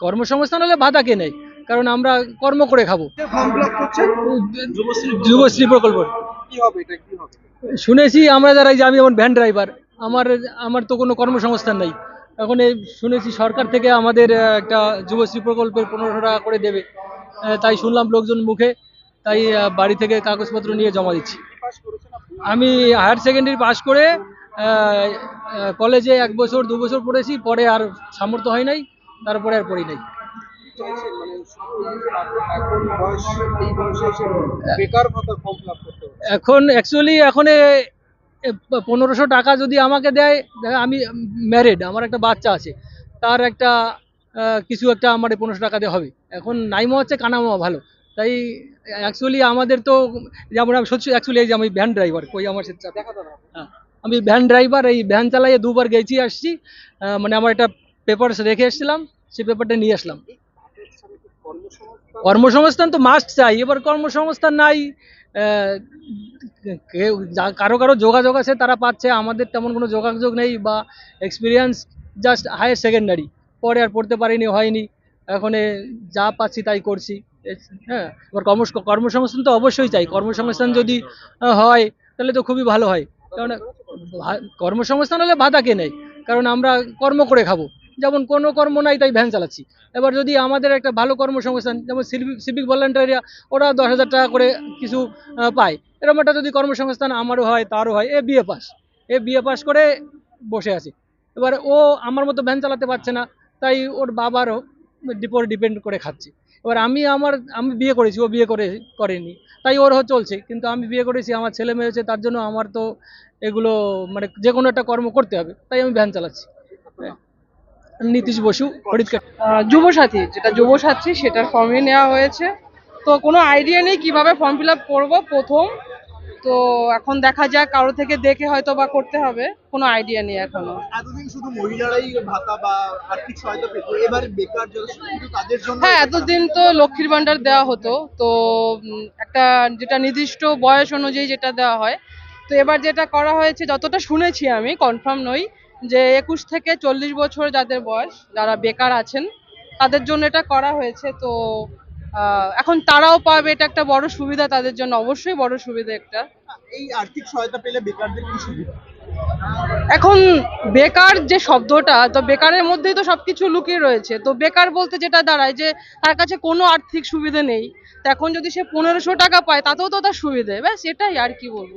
কর্মসংস্থান হলে ভাতা কে নেই? কারণ আমরা কর্ম করে খাব। যুবশ্রী প্রকল্প। কি হবে এটা? কি হবে? শুনেছি আমরা যারা এই যে আমি যেমন ভ্যান ড্রাইভার আমার আমার তো কোনো কর্মসংস্থান নেই। এখন এই শুনেছি সরকার থেকে আমাদের একটা যুবশ্রী প্রকল্পের পনেরোশো টাকা করে দেবে। তাই শুনলাম লোকজন মুখে তাই বাড়ি থেকে কাগজপত্র নিয়ে জমা দিচ্ছি। আমি হায়ার সেকেন্ডারি পাশ করে কলেজে এক বছর দু বছর পড়েছি পরে আর সামর্থ্য হয় নাই। তারপরে আর পড়ি নাই। মানে এখন অ্যাকচুয়ালি এখন পনেরোশো টাকা যদি আমাকে দেয় আমি ম্যারিড আমার একটা বাচ্চা আছে তার একটা কিছু একটা আমার পনেরোশো টাকা দিয়ে হবে। এখন নাইমা হচ্ছে কানামা ভালো। তাই অ্যাকচুয়ালি আমাদের তো যেমন আমি সত্যি অ্যাকচুয়ালি এই যে আমি ভ্যান ড্রাইভার কই আমার দাও হ্যাঁ, আমি ভ্যান ড্রাইভার এই ভ্যান চালাইয়ে দুবার গেছি আসছি। মানে আমার একটা পেপার রেখে এসেছিলাম সেই পেপারটা নিয়ে আসলাম। কর্মসংস্থান? তো মাস্ট চাই এবার কর্মসংস্থান নাই কেউ যা- কারও কারও যোগাযোগ আছে তারা পাচ্ছে আমাদের তেমন কোনো যোগাযোগ নেই বা এক্সপিরিয়েন্স জাস্ট হায়ার সেকেন্ডারি পরে আর পড়তে পারিনি হয়নি এখন যা পাচ্ছি তাই করছি হ্যাঁ এবার কর্ম কর্মসংস্থান তো অবশ্যই চাই কর্মসংস্থান যদি হয় তাহলে তো খুবই ভালো হয় কারণ কর্মসংস্থান হলে ভাতা কে নেই কারণ আমরা কর্ম করে খাব। যেমন কোনো কর্ম নাই, তাই ভ্যান চালাচ্ছি। এবার যদি আমাদের একটা ভালো কর্মসংস্থান, যেমন সিভিক ভলেন্টারিয়া ওরা দশ হাজার টাকা করে কিছু পায়। এরকম একটা যদি কর্মসংস্থান আমারও হয়, তারও হয়, এ বিএ পাস। এ বিএ পাস করে বসে আছে। এবার ও আমার মতো ভ্যান চালাতে পারছে না, তাই ওর বাবারও ডিপোর ডিপেন্ড করে খাচ্ছে। এবার আমি আমার, আমি বিয়ে করেছি, ও বিয়ে করে, করেনি। তাই ওর চলছে, কিন্তু আমি বিয়ে করেছি, আমার ছেলে মেয়ে হয়েছে, তার জন্য আমার তো এগুলো মানে যে কোনো একটা কর্ম করতে হবে, তাই আমি ভ্যান চালাচ্ছি। নীতিশ বসু ফরিদকা আহ, যুবসাথী যেটা যুবসাথী সেটার ফর্মই নেওয়া হয়েছে। তো কোনো আইডিয়া নেই কীভাবে ফর্ম ফিল আপ করব প্রথম। তো এখন দেখা যাক কারও থেকে দেখে হয়তো বা করতে হবে। কোনো আইডিয়া নেই এখনও। এতদিন শুধু মহিলারাই ভাতা বা আর্থিক সহায়তা পেত এবারে বেকার যারা শুধু তাদের জন্য হ্যাঁ এতদিন তো লক্ষ্মীর ভান্ডার দেওয়া হতো। তো একটা যেটা নির্দিষ্ট বয়স অনুযায়ী যেটা দেওয়া হয়। তো এবার যেটা করা হয়েছে যতটা শুনেছি আমি কনফার্ম নই যে একুশ থেকে চল্লিশ বছর যাদের বয়স যারা বেকার আছেন তাদের জন্য এটা করা হয়েছে। তো আহ, এখন তারাও পাবে এটা একটা বড় সুবিধা তাদের জন্য অবশ্যই বড় সুবিধা একটা। এই আর্থিক সহায়তা পেলে বেকারদের কি সুবিধা? এখন বেকার যে শব্দটা তো বেকারের মধ্যেই তো সবকিছু লুকিয়ে রয়েছে। তো বেকার বলতে যেটা দাঁড়ায় যে তার কাছে কোনো আর্থিক সুবিধা নেই। তো এখন যদি সে পনেরোশো টাকা পায় তাতেও তো তার সুবিধে। ব্যাস এটাই আর কি বলব।